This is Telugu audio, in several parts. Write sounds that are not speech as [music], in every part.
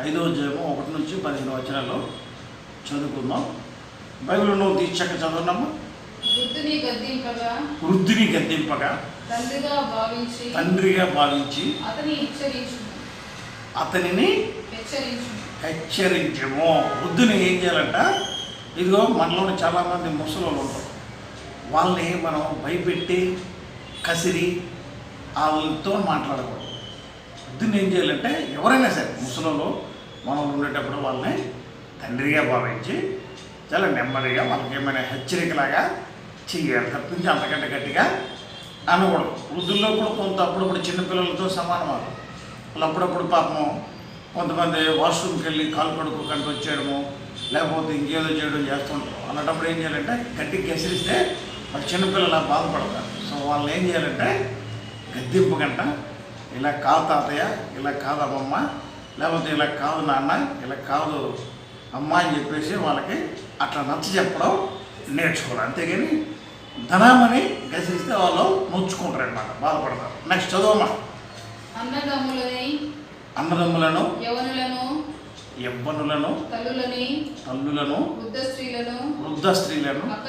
ఐదో అధ్యాయము ఒకటి నుంచి పదిహేను వచనాలు చదువుకుందాం. బైబిల్ నువ్వు తీర్చక గద్దింపగా వృద్ధిని గద్దింపగా తండ్రిగా భావించి తండ్రిగా భావించి అతని హెచ్చరించు అతనిని హెచ్చరించు హెచ్చరించము. వృద్ధుని ఏం చేయాలంట? ఇదిగో మనలోని చాలామంది ముసలోళ్ళు ఉంటారు. వాళ్ళని మనం భయపెట్టి కసిరి వాళ్ళతో మాట్లాడకూడదు. వృద్ధుని ఏం చేయాలంటే ఎవరైనా సరే ముసలోళ్ళు మనం ఉండేటప్పుడు వాళ్ళని తండ్రిగా భావించి చాలా నెమ్మదిగా వాళ్ళకి ఏమైనా హెచ్చరికలాగా చెయ్యాలి తప్పించి అంతకంటే గట్టిగా అనకూడదు. వృద్ధుల్లో కూడా కొంత అప్పుడప్పుడు చిన్నపిల్లలతో సమానం వాళ్ళు వాళ్ళు అప్పుడప్పుడు పాపం కొంతమంది వాష్రూమ్కి వెళ్ళి కాలు కడుక్కోకంటూ వచ్చేయడము లేకపోతే ఇంకేదో చేయడం చేస్తుంటారు అలాంటప్పుడు ఏం చేయాలంటే గట్టిగా గెసిరిస్తే వాళ్ళు చిన్నపిల్లల బాధపడతారు. సో వాళ్ళని ఏం చేయాలంటే గద్దెంపు గంట ఇలా కాదు తాతయ్య ఇలా కాదు అమ్మమ్మ లేకపోతే ఇలా కాదు నాన్న ఇలా కాదు అమ్మ అని చెప్పేసి వాళ్ళకి అట్లా నచ్చ చెప్పడం నేర్చుకోవాలి. అంతేగాని ధనామని గసిరిస్తే వాళ్ళు నొచ్చుకుంటారు అనమాట బాధపడతారు. నెక్స్ట్ చదవమ్మా. అన్నదమ్ములని అన్నదమ్ములను యవనులను యవ్వనులను తల్లులని తల్లులను వృద్ధ స్త్రీలను వృద్ధ స్త్రీలను అక్క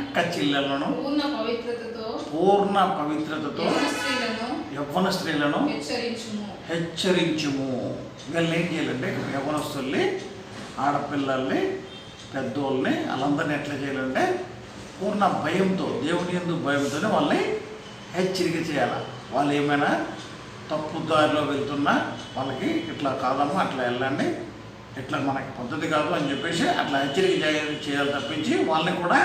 అక్క చెల్లెలను పూర్ణ పవిత్రతతో పూర్ణ పవిత్రతతో స్త్రీలను యవ్వన స్త్రీలను హెచ్చరించుము. వీళ్ళని ఏం చేయాలంటే యవ్వనస్తుల్ని ఆడపిల్లల్ని పెద్దోళ్ళని వాళ్ళందరినీ ఎట్లా చేయాలంటే పూర్ణ భయంతో దేవుని ఎందు భయంతోనే వాళ్ళని హెచ్చరిక చేయాలి. వాళ్ళు ఏమైనా తప్పు దారిలో వెళ్తున్నా వాళ్ళకి ఇట్లా కాదమ్మా అట్లా వెళ్ళండి ఇట్లా మనకి పద్ధతి కాదు అని చెప్పేసి అట్లా హెచ్చరిక చేయాలి చేయాలి తప్పించి వాళ్ళని కూడా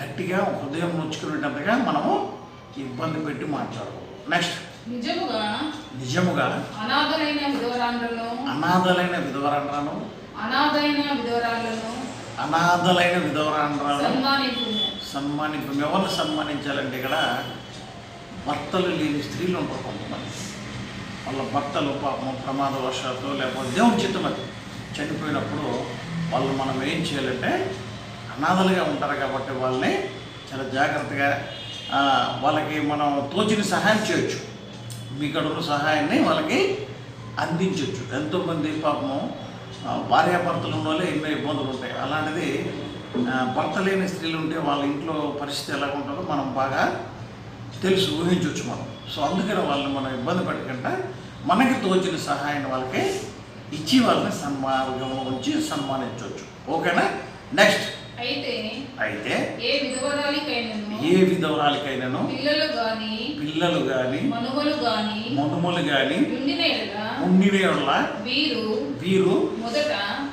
గట్టిగా హృదయం నొచ్చుకునేటట్టుగా మనము ఇబ్బంది పెట్టి మాట్లాడకూడదు. నెక్స్ట్ నిజముగా నిజముగా అనాథలైన విధవరాండ్రను అనాథలైన విధవరాండ్రాను అనాథైన విధవరాలను అనాథలైన సన్మానింపుము. సన్మానింపు ఎవరిని సన్మానించాలంటే ఇక్కడ భర్తలు లేని స్త్రీలు ఉంటారు కొంతమంది. వాళ్ళ భర్తలు పాపం ప్రమాదవశాత్తు లేకపోతే దేవుని చిత్తం అది. చనిపోయినప్పుడు వాళ్ళు మనం ఏం చేయాలంటే అనాథలుగా ఉంటారు కాబట్టి వాళ్ళని చాలా జాగ్రత్తగా వాళ్ళకి మనం తోచిన సహాయం చేయొచ్చు. మీ కడుపు సహాయాన్ని వాళ్ళకి అందించవచ్చు ఎంతోమంది పాపము భార్యాభర్తలు ఉన్న వాళ్ళే ఎన్నో ఇబ్బందులు ఉంటాయి. అలాంటిది భర్త లేని స్త్రీలు ఉంటే వాళ్ళ ఇంట్లో పరిస్థితి ఎలా ఉంటుందో మనం బాగా తెలుసు ఊహించవచ్చు మనం. సో అందుకని వాళ్ళని మనం ఇబ్బంది పెట్టకుండా మనకి తోచిన సహాయాన్ని వాళ్ళకి ఇచ్చి వాళ్ళని సన్మార్గంలో ఉంచి సన్మానించవచ్చు ఓకేనా? నెక్స్ట్. అయితే ఏ విధవరాలికైనను పిల్లలు గాని పిల్లలు కానీ మనుమలు గాని మనుమలు ఉండిన ఎడల యెడల వీరు వీరు మొదట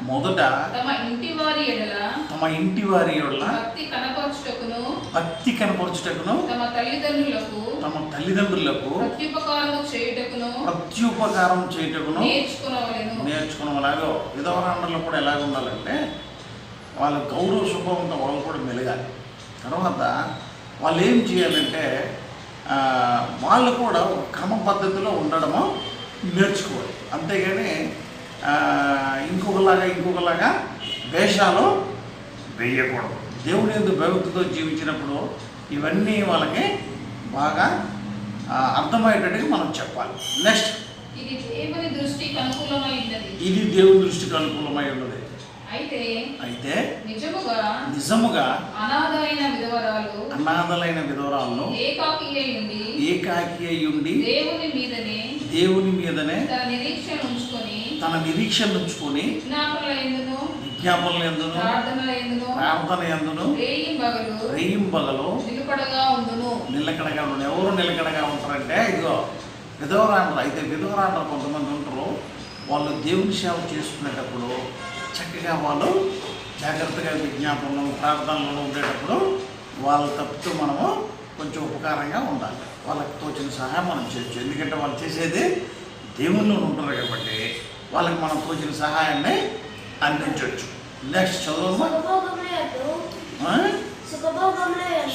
మొదట తమ ఇంటి వారి ఎడల తమ ఇంటి వారి యొల్ల భక్తి కనపరచుటకును భక్తి కనపరచుటకును తమ తల్లిదండ్రులకు తమ తల్లిదండ్రులకు ప్రత్యుపకారము చేయుటకును ప్రత్యుపకారం చేయటకును నేర్చుకునవలెను. నేర్చుకున్న అలాగో విధవరాండ్రలో కూడా ఎలాగ ఉండాలంటే వాళ్ళ గౌరవ స్వభావంతో వాళ్ళు కూడా మెలగాలి. తర్వాత వాళ్ళు ఏం చేయాలంటే వాళ్ళు కూడా ఒక క్రమ పద్ధతిలో ఉండడము నేర్చుకోవాలి. అంతేగాని ఇంకొకలాగా ఇంకొకలాగా వేషాలు వేయకూడదు. దేవుని ఎందుకు భక్తితో జీవించినప్పుడు ఇవన్నీ వాళ్ళకి బాగా అర్థమయ్యేటట్టుగా మనం చెప్పాలి. నెక్స్ట్ ఇది దేవుని దృష్టికి అనుకూలమైనది ఇది దేవుని దృష్టికి అనుకూలమై ఉన్నది అయితే అయితే నిజముగా విధవరాలు అనాథలైన విధవరాలను ఏకాకి అయ్యుండి ఏకాకి దేవుని మీదనే దేవుని మీదనే తన నిరీక్షణ ఉంచుకొని తన నిరీక్షణ ఉంచుకొని విజ్ఞాపనల ఎందును విజ్ఞాపనలు ఎందును ప్రార్థనల ఎందును ప్రార్థన ఎందును రేయి పగలు రేయింబగలు నిలకడగా ఉండును. నిలకడగా ఉండు ఎవరు నిలకడగా ఉంటారంటే ఇదిగో విధవరాండ్రు అయితే విధవరాండ్రు కొంతమంది ఉంటారు. వాళ్ళు దేవుని సేవ చేసుకునేటప్పుడు చక్కగా వాళ్ళు జాగ్రత్తగా విజ్ఞాపనలు ప్రార్థనలు ఉండేటప్పుడు వాళ్ళ తప్పుతూ మనము కొంచెం ఉపకారంగా ఉండాలి. వాళ్ళకి తోచిన సహాయం మనం చేయొచ్చు. ఎందుకంటే వాళ్ళు చేసేది దేవుళ్ళు ఉంటారు కాబట్టి వాళ్ళకి మనం తోచిన సహాయాన్ని అందించవచ్చు నెక్స్ట్ చదువు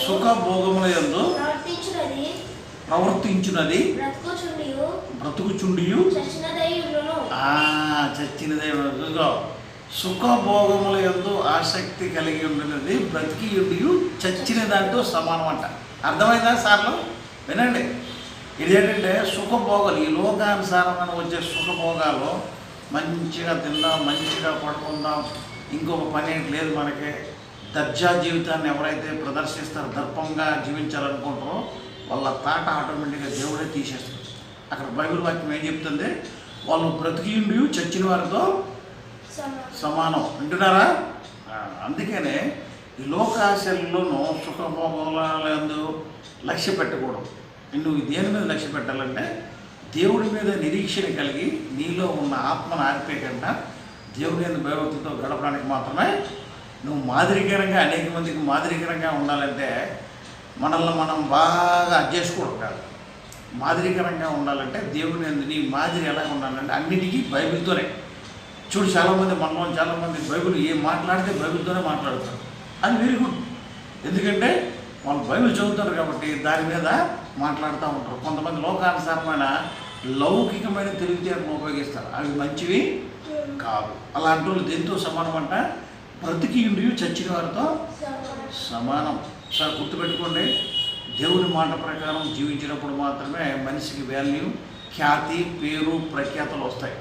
సుఖభోగముల ప్రవర్తించున్నది బ్రతుకుచుండియు బ్రతుకుచుండియు. చచ్చినదై సుఖభోగముల ఎందు ఆసక్తి కలిగి ఉండినది బ్రతికియుడియు చచ్చిన దాంతో సమానం అంట అర్థమైందా సార్లు? వినండి. ఇదేంటంటే సుఖభోగాలు ఈ లోకానుసారమైన వచ్చే సుఖభోగాలు మంచిగా తిందాం మంచిగా పడుకుందాం ఇంకొక పని ఏంటి లేదు మనకి. దర్జా జీవితాన్ని ఎవరైతే ప్రదర్శిస్తారో దర్పంగా జీవించాలనుకుంటారో వాళ్ళ తాట ఆటోమేటిక్గా దేవుడే తీసేస్తారు. అక్కడ బైబిల్ వాక్యం ఏం చెప్తుంది? వాళ్ళు బ్రతికిండి చచ్చిన వారితో సమానం. వింటున్నారా? అందుకనే ఈ లోకాశల్లోనూ సుఖభోగాలందు లక్ష్య పెట్టకూడదు. నువ్వు దేని మీద లక్ష్య పెట్టాలంటే దేవుడి మీద నిరీక్షణ కలిగి నీలో ఉన్న ఆత్మను ఆరిపోయకుండా దేవుని మీద భయభక్తితో గడపడానికి మాత్రమే నువ్వు మాదిరికరంగా అనేక మందికి మాదిరికరంగా ఉండాలంటే మనల్ని మనం బాగా అడ్జస్ట్ కాదు. మాదిరికరంగా ఉండాలంటే దేవుని నీ మాదిరి ఎలా ఉండాలంటే అన్నిటికీ బైబిల్తోనే. చూడు చాలామంది మనలో చాలామంది బైబిల్ ఏం మాట్లాడితే బైబిల్తోనే మాట్లాడతారు. అది వెరీ గుడ్. ఎందుకంటే వాళ్ళు బైబిల్ చదువుతారు కాబట్టి దాని మీద మాట్లాడుతూ ఉంటారు. కొంతమంది లోకానుసారమైన లౌకికమైన తెలివితేటలు ఉపయోగిస్తారు. అవి మంచివి కాదు అలాంటి వాళ్ళు దేంతో సమానం అంట? బ్రతికి ఇండియు చచ్చిన వారితో సమానం. సార్ గుర్తుపెట్టుకోండి. దేవుని మాట ప్రకారం జీవించినప్పుడు మాత్రమే మనిషికి వాల్యూ ఖ్యాతి పేరు ప్రఖ్యాతలు వస్తాయి.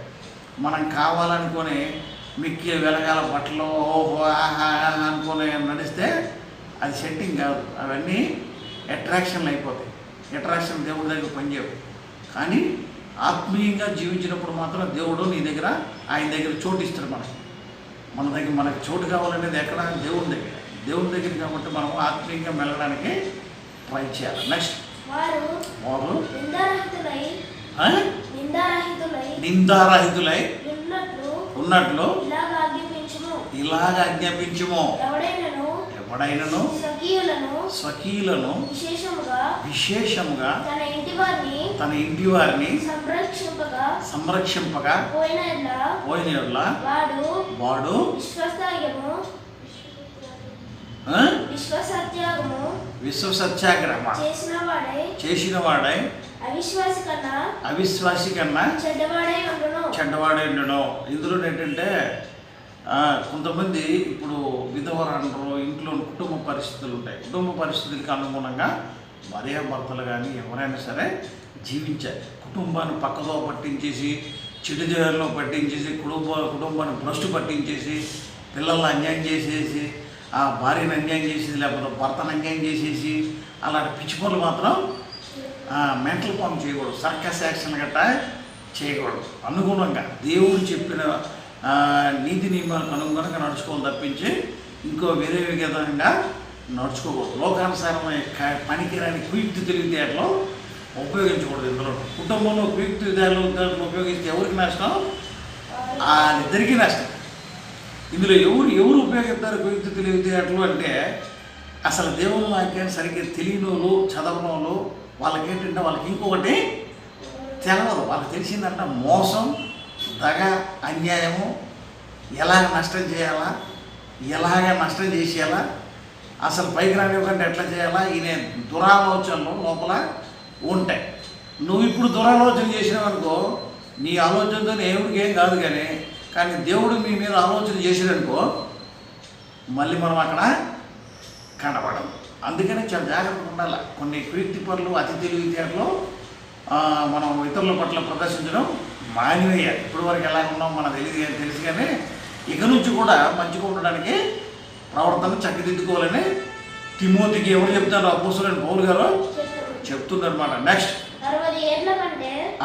మనం కావాలనుకొని మిక్కి వెలగాల బట్టలు ఓహో ఆహా అనుకొని నడిస్తే అది సెట్టింగ్ కాదు. అవన్నీ అట్రాక్షన్లు అయిపోతాయి. అట్రాక్షన్ దేవుడి దగ్గర పనిచేయవు. కానీ ఆత్మీయంగా జీవించినప్పుడు మాత్రం దేవుడు నీ దగ్గర ఆయన దగ్గర చోటు ఇస్తాడు మనకి. మన దగ్గర మనకి చోటు కావాలనేది ఎక్కడ? దేవుని దగ్గర. దేవుని దగ్గర కాబట్టి మనం ఆత్మీయంగా వెళ్ళడానికి ట్రై చేయాలి. నెక్స్ట్ వారు వారు నిందారహితులై ఉన్నట్లు ఉన్నట్లు ఇలాగ ఆజ్ఞాపించుము ఆజ్ఞాపించుము ఎవడైనను స్వకీయులను విశేషముగా తన ఇంటి వారిని సంరక్షింపగా పోయిన వాడు వాడు విశ్వసాయము ఆ? విశ్వసత్యాగము విశ్వ సత్యాగ్రహ చేసిన వాడై చేసిన వాడై అవిశ్వాసి కన్నా అవిశ్వాసి కన్నా చెడ్డవాడై ఉండును. ఇందులో ఏంటంటే కొంతమంది ఇప్పుడు విధవరు అంటారు ఇంట్లో కుటుంబ పరిస్థితులు ఉంటాయి. కుటుంబ పరిస్థితులకు అనుగుణంగా భార్యాభర్తలు కానీ ఎవరైనా సరే జీవించాలి. కుటుంబాన్ని పక్కదో పట్టించేసి చెడుదేహంలో పట్టించేసి కుటుంబ కుటుంబాన్ని భ్రష్టు పట్టించేసి పిల్లల్ని అన్యాయం చేసేసి ఆ భార్యను అన్యాయం చేసేసి లేకపోతే భర్తను అన్యాయం చేసేసి అలాంటి పిచ్చి పనులు మాత్రం మెంటల్ ఫామ్ చేయకూడదు. సర్కస్ యాక్షన్ గట్టా చేయకూడదు. అనుగుణంగా దేవుడు చెప్పిన నీతి నియమాలకు అనుగుణంగా నడుచుకోవాలి తప్పించి ఇంకో వేరే విధంగా నడుచుకోకూడదు. లోకానుసారమైన పనికిరాని కుయుక్తి తెలివితేటలో ఉపయోగించకూడదు ఇందులో. కుటుంబంలో కుయుక్తి తెలివితేటలు ఉపయోగిస్తే ఎవరికి నష్టం? వాళ్ళిద్దరికీ నష్టం. ఇందులో ఎవరు ఎవరు ఉపయోగిస్తారు కుయుక్తి తెలివితేటలు అంటే అసలు దేవుని వాక్యాన్ని సరిగ్గా తెలియనోళ్ళు చదవనోళ్ళు వాళ్ళకి ఏంటంటే వాళ్ళకి ఇంకొకటి తెలవదు. వాళ్ళకి తెలిసిందంటే మోసం దగ అన్యాయము ఎలాగ నష్టం చేయాలా ఎలాగ నష్టం చేసేయాలా అసలు పైకి రానివ్వకుండా ఎట్లా చేయాలా ఈయన దురాలోచనలు లోపల ఉంటాయి. నువ్వు ఇప్పుడు దురాలోచన చేసినావనుకో నీ ఆలోచనతో దేవుడికి ఏం కాదు కానీ కానీ దేవుడు మీ మీద ఆలోచన చేసాడనుకో మళ్ళీ మనం అక్కడ కనబడం అందుకనే చాలా జాగ్రత్తగా ఉండాలి. కొన్ని కీర్తి పనులు అతి తెలివితేటలు మనం ఇతరుల పట్ల ప్రదర్శించడం మానివేయాలి. ఇప్పటి వరకు ఎలా ఉన్నాం మనకు తెలియదు కానీ తెలుసు కానీ ఇక నుంచి కూడా మంచిగా ఉండడానికి ప్రవర్తన చక్కదిద్దుకోవాలని తిమోతికి ఎవరు చెప్తారు? అపోసులని పౌరు గారు చెప్తున్నారు అనమాట నెక్స్ట్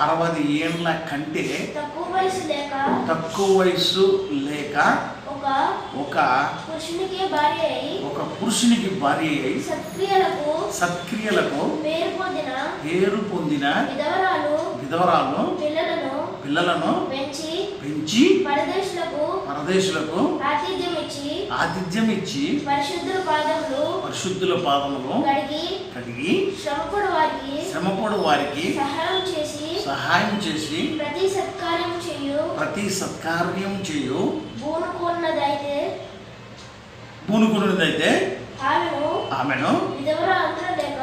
అరవై ఏళ్ళ కంటే తక్కువ వయసు లేక తక్కువ వయస్సు లేక ఒక పురుషునికి భార్య అయి ఒక పురుషునికి భార్య అయి సత్క్రియలకు సత్క్రియలకు పేరు పొందిన పేరు పొందిన విధవరాలు విధవరాలను పిల్లలను పిల్లలను పెంచి పెంచి పరదేశులకు పరదేశులకు ఆతిథ్యం ఇచ్చి ఆతిథ్యం ఇచ్చి పరిశుద్ధుల పాదములు పరిశుద్ధుల పాదములు కడిగి కడిగి శ్రమపడు వారికి శ్రమపడు వారికి సహాయం చేసి సహాయం చేసి ప్రతి సత్కార్యం చేయు. ప్రతి సత్కార్యం చేయు. పూనుకున్నదైతే పూనుకున్నదైతే ఆమెను ఆమెను విధవరాంధ్ర లేక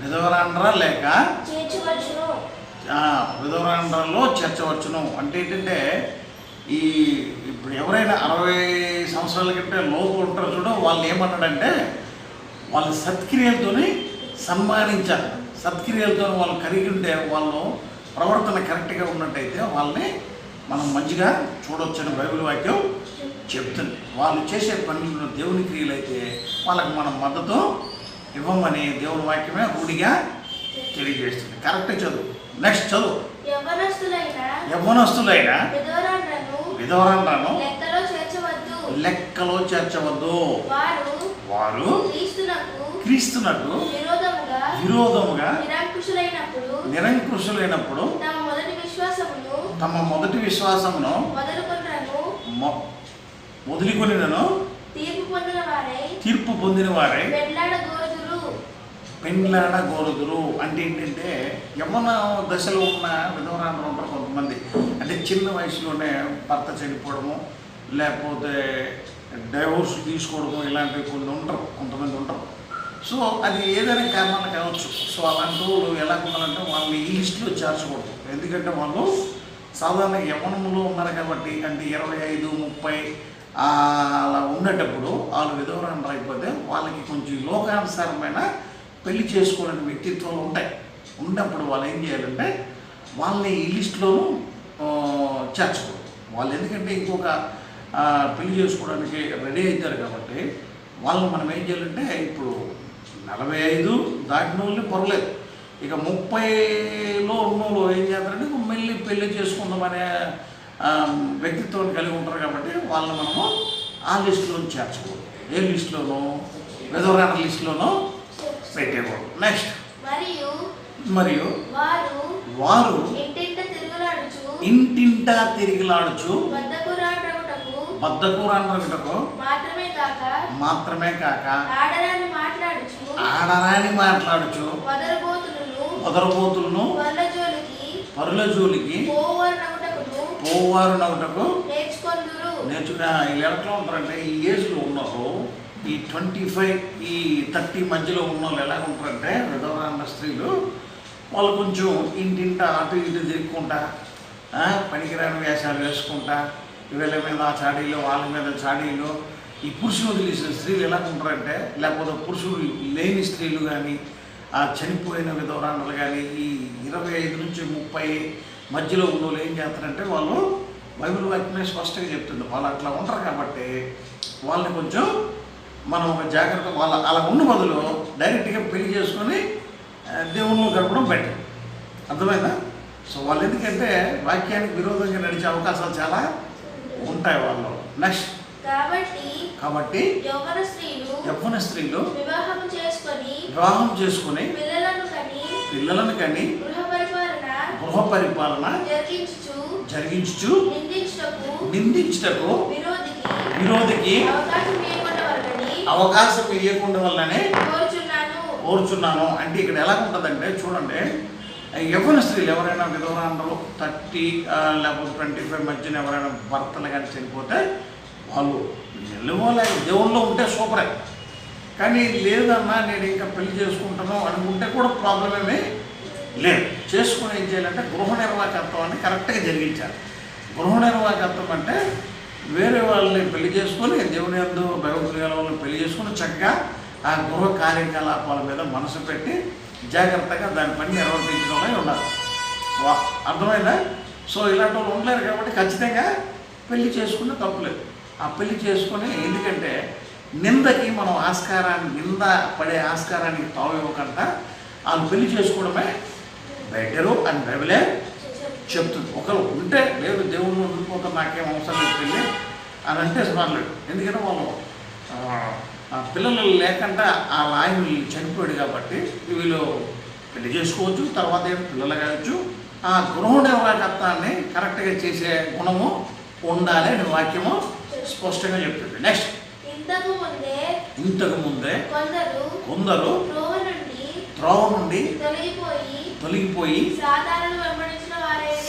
విధవరాండ్రా లేక చేర్చవచ్చును విధవరంలో చేర్చవచ్చును. అంటే ఏంటంటే ఈ ఇప్పుడు ఎవరైనా అరవై సంవత్సరాల కంటే లోపు ఉంటారో చూడడం వాళ్ళు ఏమన్నాడంటే వాళ్ళ సత్క్రియలతోని సన్మానించాలి. సత్క్రియలతో వాళ్ళు కలిగి ఉంటే వాళ్ళు ప్రవర్తన కరెక్ట్గా ఉన్నట్టయితే వాళ్ళని మనం మంచిగా చూడొచ్చని బైబిల్ వాక్యం చెప్తుంది. వాళ్ళు చేసే పనులు దేవుని క్రియలు అయితే వాళ్ళకి మనం మద్దతు ఇవ్వమని దేవుని వాక్యమే రూఢిగా తెలియజేస్తుంది. కరెక్ట్ చదువు. నెక్స్ట్ చదువు. యవ్వనస్తులైన విధవరాలను లెక్కలో చేర్చవద్దు. వారు క్రీస్తునకు విరోధముగా నిరంకుశులైనప్పుడు తమ మొదటి విశ్వాసమును వదిలికొనినను తీర్పు పొందిన వారై తీర్పు పొందిన వారే వెళ్ళాడ గోరుదురు పెండ్లాడ గోరుదురు అంటే ఏంటంటే యమున దశలో ఉన్న విధవరాలు ఉంటారు కొంతమంది. అంటే చిన్న వయసులోనే భర్త చనిపోవడము లేకపోతే డైవోర్స్ తీసుకోవడము ఇలాంటివి కొన్ని ఉంటారు కొంతమంది ఉంటారు. సో అది ఏదైనా కారణాలు కావచ్చు. సో అలాంటి వాళ్ళు ఎలా ఉండాలంటే వాళ్ళని ఈ లిస్టులో చేర్చకూడదు. ఎందుకంటే వాళ్ళు సాధారణ యవనంలో ఉన్నారు కాబట్టి అంటే ఇరవై ఐదు ముప్పై అలా ఉండేటప్పుడు వాళ్ళు విధవరాలు అయిపోతే వాళ్ళకి కొంచెం లోకానుసారమైన పెళ్ళి చేసుకోలేని వ్యక్తిత్వాలు ఉంటాయి. ఉన్నప్పుడు వాళ్ళు ఏం చేయాలంటే వాళ్ళని ఈ లిస్టులోనూ ఆ, చేర్చకూడదు వాళ్ళు ఎందుకంటే ఇంకొక పెళ్ళి చేసుకోవడానికి రెడీ అవుతారు కాబట్టి వాళ్ళని మనం ఏం చేయాలంటే ఇప్పుడు నలభై ఐదు దాటిన వాళ్ళు పర్లేదు. ఇక ముప్పైలో ఉన్న వాళ్ళు ఏం చేస్తారంటే మెల్లి మళ్ళీ పెళ్ళి చేసుకుందామనే వ్యక్తిత్వాన్ని కలిగి ఉంటారు కాబట్టి వాళ్ళని మనము ఆ లిస్టులో చేర్చకూడదు ఏ లిస్టులోనో వెదవరాన లిస్టులోనో పెట్టేకూడదు నెక్స్ట్ మరియు మరియు వారు వారు ఇంటింట తిరుగులాడుచు ఇంటింటా తిరిగిలాడుచు మాత్రమే కాక మాత్రమే కాక ఆడరాని మాట్లాడుచు ఆడరాని మాట్లాడుచు వదరబోతులను జోలికి పరుల జోలికి పోవారు నవ్వుటకు నేర్చుకొందురు. నేర్చుకున్న వీళ్ళు ఎట్లా ఉంటారంటే ఈ ఏజ్లో ఉన్నారు ఈ ట్వంటీ ఫైవ్ ఈ థర్టీ మధ్యలో ఉన్న వాళ్ళు ఎలా ఉంటారంటే విధవరాన్న స్త్రీలు వాళ్ళు కొంచెం ఇంటింట అటు ఇటు తిరుక్కుంటా పనికిరాని వేషాలు వేసుకుంటా వీళ్ళ మీద ఆ చాడీలు వాళ్ళ మీద చాడీలు ఈ పురుషులు వదిలేసిన స్త్రీలు ఎలా ఉంటారంటే లేకపోతే పురుషులు లేని స్త్రీలు కానీ ఆ చనిపోయిన విధవరాండలు కానీ ఈ ఇరవై ఐదు నుంచి ముప్పై మధ్యలో ఉన్న వాళ్ళు ఏం చేస్తారంటే వాళ్ళు బైబిల్ వాక్యమే స్పష్టంగా చెప్తుంది. వాళ్ళు అట్లా ఉంటారు కాబట్టి వాళ్ళని కొంచెం మనం ఒక జాగ్రత్త వాళ్ళ అలా ఉన్న బదులు డైరెక్ట్గా పెళ్ళి చేసుకొని దేవుళ్ళు గడపడం బెటర్ అర్థమైందా? సో వాళ్ళు ఎందుకంటే వాక్యానికి విరోధంగా నడిచే అవకాశాలు చాలా ఉంటాయి వాళ్ళు నెక్స్ట్ కాబట్టి కాబట్టి యవ్వన స్త్రీలు యవ్వన స్త్రీలు వివాహం చేసుకొని వివాహం చేసుకుని పిల్లలను కని పిల్లలను కానీ గృహ పరిపాలన గృహ పరిపాలన జరిగించుచు జరిగించుచు నిందించుటకు నిందించుటకు విరోధికి విరోధికి అవకాశం అవకాశం ఇవ్వకుండా వల్లనే కోరుచున్నాను. అంటే ఇక్కడ ఎలా ఉంటుందంటే చూడండి యవ్వన స్త్రీలు ఎవరైనా విధవరాండ్రు థర్టీ లేకపోతే ట్వంటీ ఫైవ్ మధ్యన ఎవరైనా భర్తలు కానీ చనిపోతే వాళ్ళు నిలవలే దేవుల్లో ఉంటే సూపరే. కానీ లేదన్నా నేను ఇంకా పెళ్ళి చేసుకుంటాను అనుకుంటే కూడా ప్రాబ్లం ఏమీ లేదు. చేసుకుని ఏం చేయాలంటే గృహ నిర్వాహకత్వాన్ని కరెక్ట్గా జరిగించాలి. గృహ నిర్వాహకత్వం అంటే వేరే వాళ్ళని పెళ్ళి చేసుకొని దేవుని ఎందు భగవద్గీత వాళ్ళని పెళ్ళి చేసుకొని చక్కగా ఆ గృహ కార్యకలాపాల మీద మనసు పెట్టి జాగ్రత్తగా దాని పని నిర్వర్తించడమే ఉండాలి. వా అర్థమైందా? సో ఇలాంటి వాళ్ళు ఉండలేరు కాబట్టి ఖచ్చితంగా పెళ్ళి చేసుకుంటే తప్పులేదు ఆ పెళ్ళి చేసుకొని ఎందుకంటే నిందకి మనం ఆస్కారాన్ని నింద పడే ఆస్కారానికి తావు ఇవ్వకుండా వాళ్ళు పెళ్ళి చేసుకోవడమే బెటరు అని బైబిలే చెప్తుంది. ఒకరు ఉంటే లేదు దేవుళ్ళు ఉండిపోతే నాకేం అవసరం లేదు పెళ్ళి అని అంటే పర్లేదు ఎందుకంటే వాళ్ళు పిల్లలు లేకుండా ఆ ఆయన చనిపోయాడు కాబట్టి వీళ్ళు పెళ్ళి చేసుకోవచ్చు తర్వాత పిల్లలు కావచ్చు. ఆ గృహ నిర్వాహకత్వాన్ని కరెక్ట్గా చేసే గుణము ఉండాలి అని వాక్యము స్పష్టంగా చెప్తుంది. నెక్స్ట్ ఇంతకు ముందే కొందరు త్రోవ నుండి తొలగిపోయి సాధారణ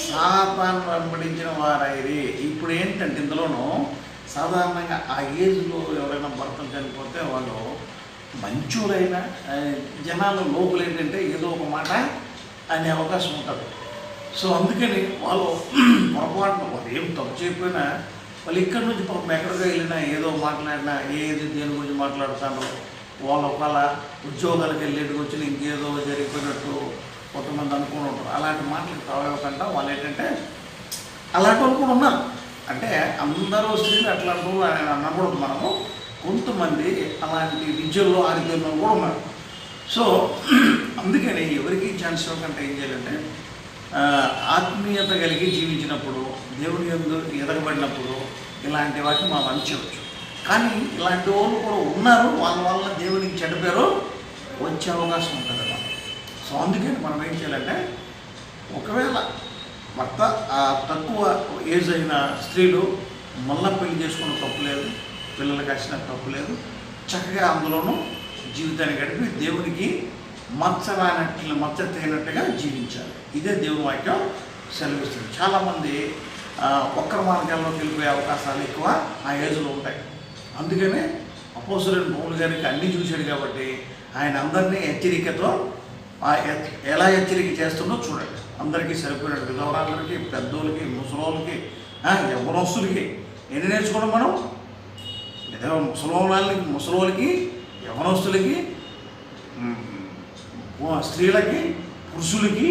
శాపాన్ని వెంబడించిన వారైరి ఇప్పుడు ఏంటంటే ఇందులోనూ సాధారణంగా ఆ ఏజ్లో ఎవరైనా భర్తలు చనిపోతే వాళ్ళు మంచూరైన జనాల లోపల ఏంటంటే ఏదో ఒక మాట అనే అవకాశం ఉంటుంది. సో అందుకని వాళ్ళు [clears throat] పొరపాటున వాళ్ళు ఏం తప్పు చేయకపోయినా వాళ్ళు ఇక్కడి నుంచి పాపం ఎక్కడికి వెళ్ళినా ఏదో మాట్లాడినా ఏది దేని గురించి మాట్లాడుతారో వాళ్ళు ఒకవేళ ఉద్యోగాలకు వెళ్ళేటికి వచ్చిన ఇంకేదో జరిగిపోయినట్టు కొంతమంది అనుకుని ఉంటారు. అలాంటి మాటలు తావేవకుండా వాళ్ళు ఏంటంటే అలాంటి వాళ్ళు కూడా ఉన్నారు. అంటే అందరూ స్త్రీలు అట్లా అని అనకూడదు మనము. కొంతమంది అలాంటి విద్యల్లో ఆరితేరిన కూడా ఉన్నారు. సో అందుకని ఎవరికి ఛాన్స్ ఇవ్వకుండా ఏం చేయాలంటే ఆత్మీయత కలిగి జీవించినప్పుడు దేవుని ఎందు ఎదగబడినప్పుడు ఇలాంటి వాటిని మనం అంచవచ్చు కానీ ఇలాంటి వాళ్ళు కూడా ఉన్నారు. వాళ్ళ వల్ల దేవునికి చెడ్డ పేరు వచ్చే అవకాశం ఉంటుంది. సో అందుకని మనం ఏం చేయాలంటే ఒకవేళ భర్త తక్కువ ఏజ్ అయిన స్త్రీలు మళ్ళా పెళ్ళి చేసుకున్న తప్పు లేదు పిల్లలకి వచ్చిన తప్పు లేదు చక్కగా అందులోనూ జీవితాన్ని గడిపి దేవునికి మచ్చరానట్లు మచ్చ తేనట్టుగా జీవించాలి. ఇదే దేవుని వాక్యం సెలవిస్తుంది. చాలామంది ఒక్కరి మార్గాల్లోకి వెళ్ళిపోయే అవకాశాలు ఎక్కువ ఆ ఏజ్లో ఉంటాయి. అందుకనే అపోసరుని పౌలు గారికి అన్నీ చూశాడు కాబట్టి ఆయన అందరినీ హెచ్చరికతో ఎలా హెచ్చరిక చేస్తుందో చూడండి. అందరికీ సరిపోయినట్టు విధవరాళ్ళకి పెద్దోళ్ళకి ముసలోళ్ళకి యవనస్తులకి ఎన్ని నేర్చుకోవడం మనం? విధవ ముసలోళ్ళకి ముసలోళ్ళకి యవనస్తులకి స్త్రీలకి పురుషులకి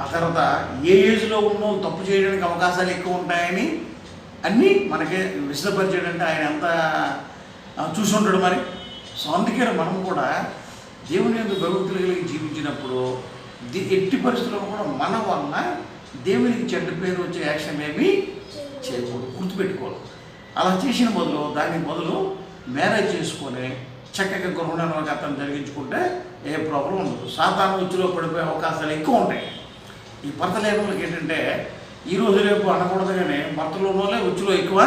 ఆ తర్వాత ఏ ఏజ్లో ఉన్నో తప్పు చేయడానికి అవకాశాలు ఎక్కువ ఉంటాయని అన్నీ మనకి విశదపరిచేటంటే ఆయన ఎంత చూసి ఉంటాడు మరి. సో అందుకే మనం కూడా దేవుని ఎందుకు భగవతులు కలిగి జీవించినప్పుడు ఎట్టి పరిస్థితుల్లో కూడా మన వల్ల దేవునికి చెడ్డ పేరు వచ్చే యాక్షన్ ఏమి చేయకూడదు. గుర్తుపెట్టుకోవాలి. అలా చేసిన బదులు దాని బదులు మ్యారేజ్ చేసుకొని చక్కగా గృహనిర్వాహకం జరిగించుకుంటే ఏ ప్రాబ్లం ఉండదు. సాధారణ ఉచ్చులో పడిపోయే అవకాశాలు ఎక్కువ ఉంటాయి. ఈ భర్త వాళ్ళకి ఏంటంటే ఈ రోజు రేపు అనకూడదు కానీ భర్తలు ఉన్న వాళ్ళే ఉచ్చులో ఎక్కువ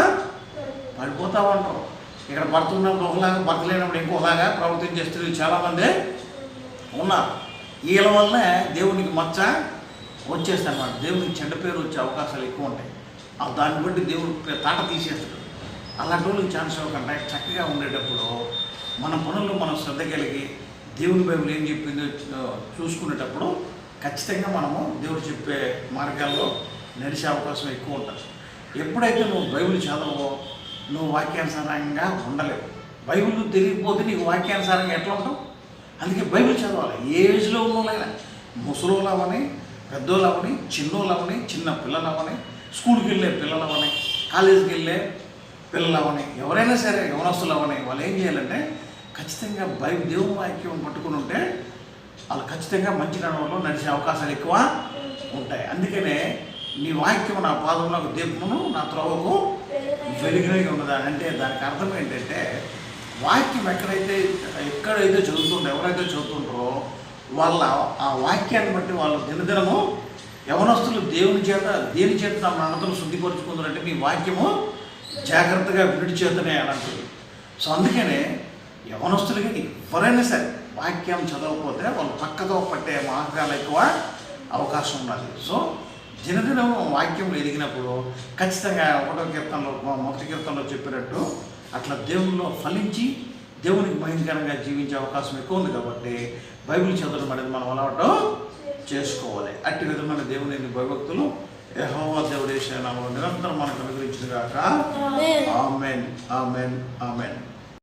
పడిపోతా ఉంటారు. ఇక్కడ భర్త ఉన్నప్పుడు ఒకలాగా భర్త లేనప్పుడు ఇంకోలాగా ప్రవర్తించే స్త్రీలు చాలామంది ఉన్నారు. వీళ్ళ వల్లనే దేవునికి మచ్చ వచ్చేస్తాయి అన్నమాట దేవునికి చెడ్డ పేరు వచ్చే అవకాశాలు ఎక్కువ ఉంటాయి. ఆ దాన్ని బట్టి దేవుడు పే- తాట తీసేస్తాడు. అలాంటి వాళ్ళకి ఛాన్స్ ఇవ్వకుండా చక్కగా ఉండేటప్పుడు మన పనుల్లో మనం శ్రద్ధ కలిగి దేవుని బైబిల్ ఏం చెప్పిందో చూసుకునేటప్పుడు ఖచ్చితంగా మనము దేవుడు చెప్పే మార్గాల్లో నడిచే అవకాశం ఎక్కువ ఉంటుంది. ఎప్పుడైతే నువ్వు బైబిల్ చదవవో నువ్వు వాక్యానుసారంగా ఉండలేవు. బైబిల్ తెలియకపోతే నీకు వాక్యానుసారంగా ఎట్లా ఉంటావు? అందుకే బైబిల్ చదవాలి. ఏ ఏజ్లో ఉన్నోళ్ళైనా అవ్వని చిన్నోళ్ళు అవ్వని చిన్న పిల్లలు అవని స్కూల్కి వెళ్ళే పిల్లలు అవని కాలేజీకి వెళ్ళే పిల్లలు అవని ఎవరైనా సరే యవనస్తులవని వాళ్ళు ఏం చేయాలంటే ఖచ్చితంగా బైబిల్ దేవుని వాక్యం పట్టుకుని ఉంటే వాళ్ళు ఖచ్చితంగా మంచి నడవడంలో నడిచే అవకాశాలు ఎక్కువ ఉంటాయి. అందుకనే నీ వాక్యం నా పాదంలో దీపమును నా త్రోవకు వెలుగునై ఉన్నదా అంటే దానికి అర్థం ఏంటంటే వాక్యం ఎక్కడైతే ఎక్కడైతే చదువుతుంటారో ఎవరైతే చదువుతుంటారో వాళ్ళ ఆ వాక్యాన్ని బట్టి వాళ్ళ దినదినము యవనస్తులు దేవుని చేత దేని చేత తమ అన్నతను శుద్ధిపరుచుకుందరంటే మీ వాక్యము జాగ్రత్తగా విడి చేతనే అని అంటుంది సో అందుకనే యవనస్తులకి ఎవరైనా సరే వాక్యం చదవకపోతే వాళ్ళు పక్కతో పట్టే మార్గాలు ఎక్కువ అవకాశం ఉండాలి. సో దినదినం వాక్యంలో ఎదిగినప్పుడు ఖచ్చితంగా ఒకటో కీర్తనలో మొదటి కీర్తనలో చెప్పినట్టు అట్లా దేవుల్లో ఫలించి దేవునికి భయంకరంగా జీవించే అవకాశం ఎక్కువ ఉంది కాబట్టి బైబిల్ చదవడం అనేది మనం అలవాటు చేసుకోవాలి. అట్టి విధమైన దేవుని భయభక్తులు యెహోవా దేవుడేసిన నిరంతరం మనకు అనుగ్రహించిన కాక ఆమెన్. ఆమెన్. ఆమెన్.